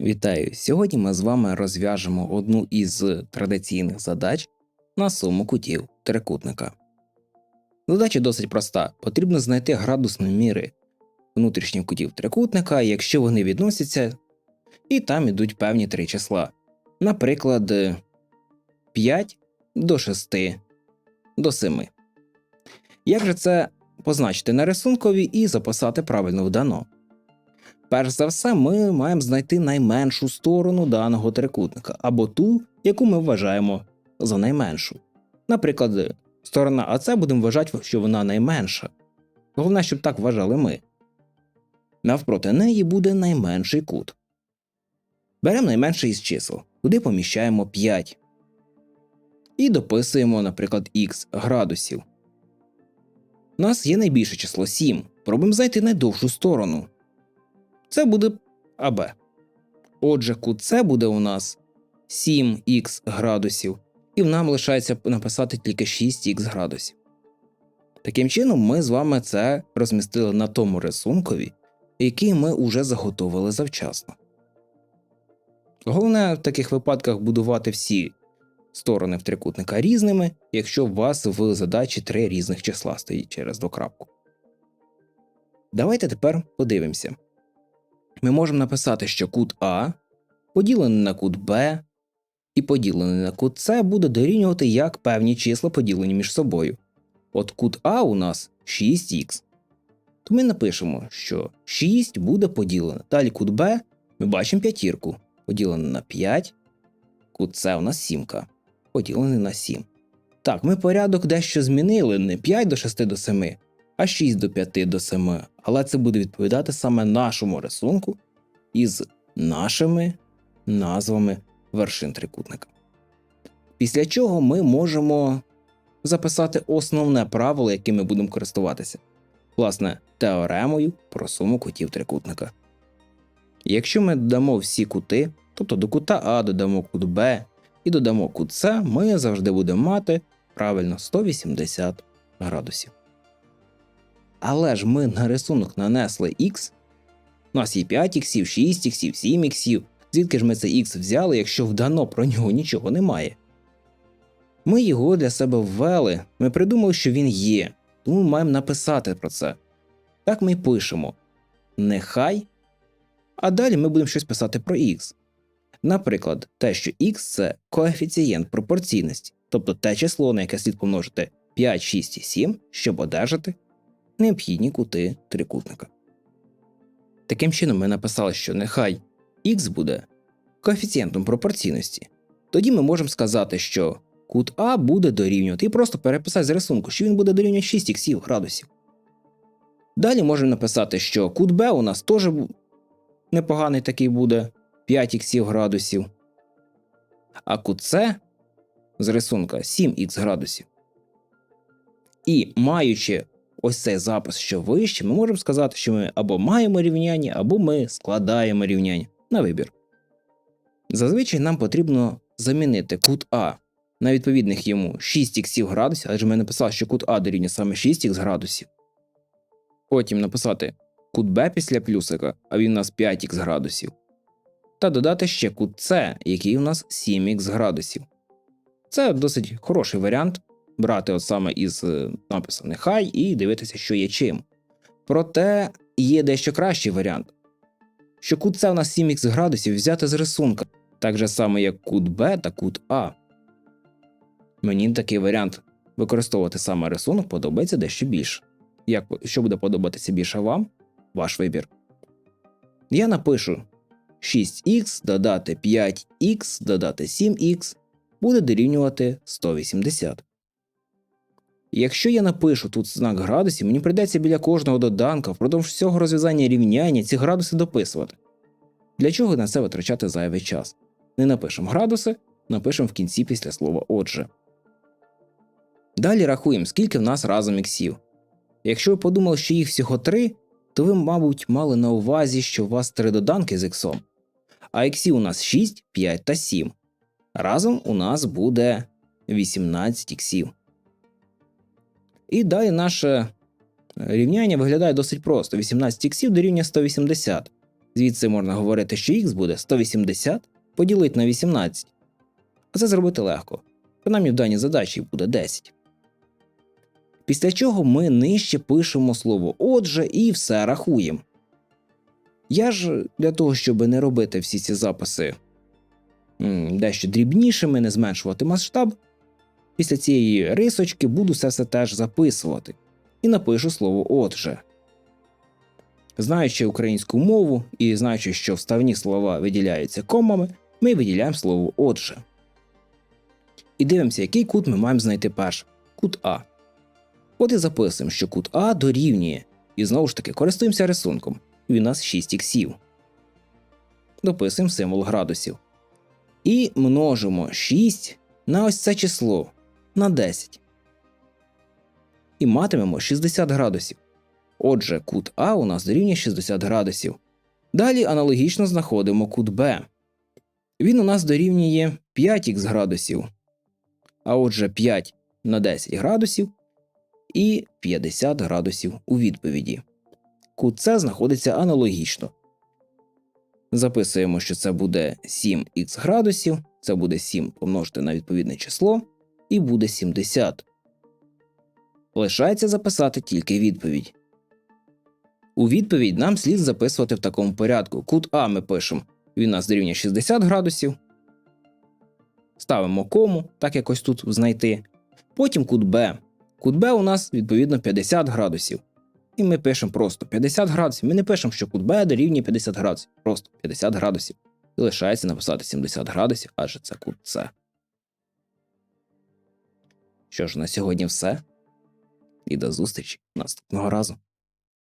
Вітаю! Сьогодні ми з вами розв'яжемо одну із традиційних задач на суму кутів трикутника. Задача досить проста. Потрібно знайти градусні міри внутрішніх кутів трикутника, якщо вони відносяться, і там ідуть певні три числа. Наприклад, 5 до 6 до 7. Як же це позначити на рисункові і записати правильно в дано? Перш за все, ми маємо знайти найменшу сторону даного трикутника, або ту, яку ми вважаємо за найменшу. Наприклад, сторона АЦ будемо вважати, що вона найменша. Головне, щоб так вважали ми. Навпроти неї буде найменший кут. Беремо найменший із чисел, куди поміщаємо 5. І дописуємо, наприклад, х градусів. У нас є найбільше число 7. Пробуємо знайти найдовшу сторону. Це буде АБ. Отже, кут буде у нас 7х градусів, і нам лишається написати тільки 6х градусів. Таким чином, ми з вами це розмістили на тому рисункові, який ми уже заготовили завчасно. Головне в таких випадках будувати всі сторони в трикутника різними, якщо у вас в задачі три різних числа стоїть через докрапку. Давайте тепер подивимося ми можемо написати, що кут А поділений на кут Б і поділений на кут С буде дорівнювати як певні числа поділені між собою. От кут А у нас 6х. То ми напишемо, що 6 буде поділено. Далі кут Б ми бачимо п'ятірку, поділене на 5, кут С у нас 7, поділений на 7. Так, ми порядок дещо змінили не 5 до 6 до 7, а 6 до 5 до 7. Але це буде відповідати саме нашому рисунку із нашими назвами вершин трикутника. Після чого ми можемо записати основне правило, яким ми будемо користуватися, власне, теоремою про суму кутів трикутника. Якщо ми додамо всі кути, тобто до кута А додамо кут Б і додамо кут С, ми завжди будемо мати правильно 180 градусів. Але ж ми на рисунок нанесли Х. У нас є 5 іксів, 6 іксів, 7 іксів. Звідки ж ми це Х взяли, якщо вдано про нього нічого немає? Ми його для себе ввели, ми придумали, що він є, тому ми маємо написати про це. Так ми й пишемо нехай. А далі ми будемо щось писати про Х. Наприклад, те, що Х це коефіцієнт пропорційності, тобто те число, на яке слід помножити 5, 6 і 7, щоб одержати необхідні кути трикутника. Таким чином, ми написали, що нехай х буде коефіцієнтом пропорційності. Тоді ми можемо сказати, що кут А буде дорівнювати і просто переписати з рисунку, що він буде дорівнювати 6 х градусів. Далі можемо написати, що кут Б у нас теж непоганий такий буде 5 х градусів. А кут С з рисунка 7х градусів. І маючи ось цей запис, що вище, ми можемо сказати, що ми або маємо рівняння, або ми складаємо рівняння на вибір. Зазвичай нам потрібно замінити кут А на відповідних йому 6 х градусів, адже ми написали, що кут А дорівнює саме 6 х градусів. Потім написати кут Б після плюсика, а він у нас 5 х градусів. Та додати ще кут С, який у нас 7 х градусів. Це досить хороший варіант, брати от саме із е, напису нехай і дивитися, що є чим. Проте є дещо кращий варіант, що кут С у нас 7х градусів взяти з рисунка, так же само, як кут Б та кут А. Мені такий варіант використовувати саме рисунок подобається дещо більше. Як, Що буде подобатися більше вам, ваш вибір. Я напишу 6х додати 5х додати 7х буде дорівнювати 180. Якщо я напишу тут знак градусів, мені прийдеться біля кожного доданка впродовж всього розв'язання рівняння ці градуси дописувати. Для чого на це витрачати зайвий час? Не напишемо градуси, напишемо в кінці після слова отже. Далі рахуємо, скільки в нас разом іксів. Якщо ви подумали, що їх всього три, то ви, мабуть, мали на увазі, що у вас три доданки з іксом. А іксів у нас 6, 5 та 7. Разом у нас буде 18 іксів. І далі наше рівняння виглядає досить просто: 18 іксів дорівнює 180. Звідси можна говорити, що х буде 180 поділити на 18. А це зробити легко. Принаймні в даній задачі буде 10. Після чого ми нижче пишемо слово отже і все рахуємо. Я ж для того, щоб не робити всі ці записи дещо дрібнішими, не зменшувати масштаб, після цієї рисочки буду все це теж записувати і напишу слово отже. Знаючи українську мову і знаючи, що вставні слова виділяються комами, ми виділяємо слово отже. І дивимося, який кут ми маємо знайти першим. Кут А. От і записуємо, що кут А дорівнює. І знову ж таки користуємося рисунком. Він у нас 6 іксів. Дописуємо символ градусів. І множимо 6 на ось це число на 10. І матимемо 60 градусів. Отже, кут А у нас дорівнює 60 градусів. Далі аналогічно знаходимо кут Б. Він у нас дорівнює 5х градусів. А отже, 5 на 10 градусів і 50 градусів у відповіді. Кут С знаходиться аналогічно. Записуємо, що це буде 7х градусів, це буде 7 помножити на відповідне число, і буде 70. Лишається записати тільки відповідь. У відповідь нам слід записувати в такому порядку. Кут А ми пишемо, він у нас дорівнює 60 градусів. Ставимо кому, так якось тут знайти. Потім кут Б. Кут Б у нас відповідно 50 градусів. І ми пишемо просто 50 градусів. Ми не пишемо, що кут Б дорівнює 50 градусів. Просто 50 градусів. І лишається написати 70 градусів, адже це кут С. Що ж, на сьогодні все. І до зустрічі наступного разу.